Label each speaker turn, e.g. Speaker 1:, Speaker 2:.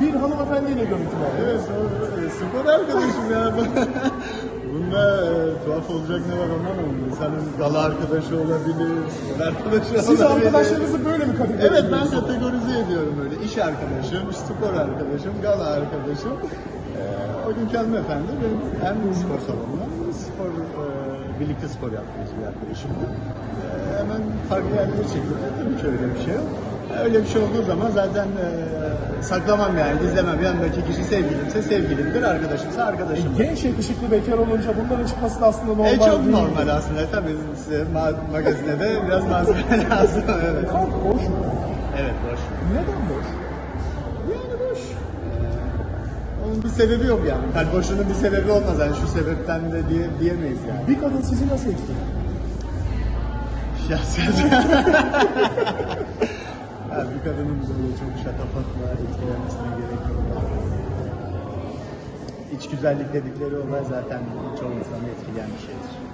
Speaker 1: bir hanımefendiyle görüntü var.
Speaker 2: Evet, e, spor arkadaşım ya. Bunda e, tuhaf olacak ne var anlamadım. İnsanın gala arkadaşı olabilir, spor arkadaşı olabilir.
Speaker 1: Siz arkadaşlarınızı böyle mi kategorize
Speaker 2: Evet ben
Speaker 1: ediyorsunuz?
Speaker 2: kategorize ediyorum öyle. İş arkadaşım, spor arkadaşım, gala arkadaşım. Ee, o günkü hanımefendi benim hem spor de spor, e, birlikte spor yaptığımız bir arkadaşımdı. Ee, hemen farklı yerlere çekildi. Tabii ki öyle bir şey yok. Öyle bir şey olduğu zaman zaten e, saklamam yani, gizlemem. Yanındaki kişi sevgilimse sevgilimdir, arkadaşımsa arkadaşımdır.
Speaker 1: Genç yakışıklı bekar olunca bunların çıkması da aslında normal
Speaker 2: E çok
Speaker 1: değil.
Speaker 2: normal aslında. Tabii size ma- magazine de biraz malzeme lazım. Evet.
Speaker 1: Kalk boş mu?
Speaker 2: Evet boş.
Speaker 1: Neden boş?
Speaker 2: Yani boş. Onun bir sebebi yok yani. Kalp boşluğunun bir sebebi olmaz yani şu sebepten de diye, diyemeyiz yani.
Speaker 1: Bir kadın sizi nasıl?
Speaker 2: Şahsen. yani bir kadının böyle çok şatafatla etkilemesine gerek yok. İç güzellik dedikleri olay zaten çoğu insanı etkileyen bir şeydir.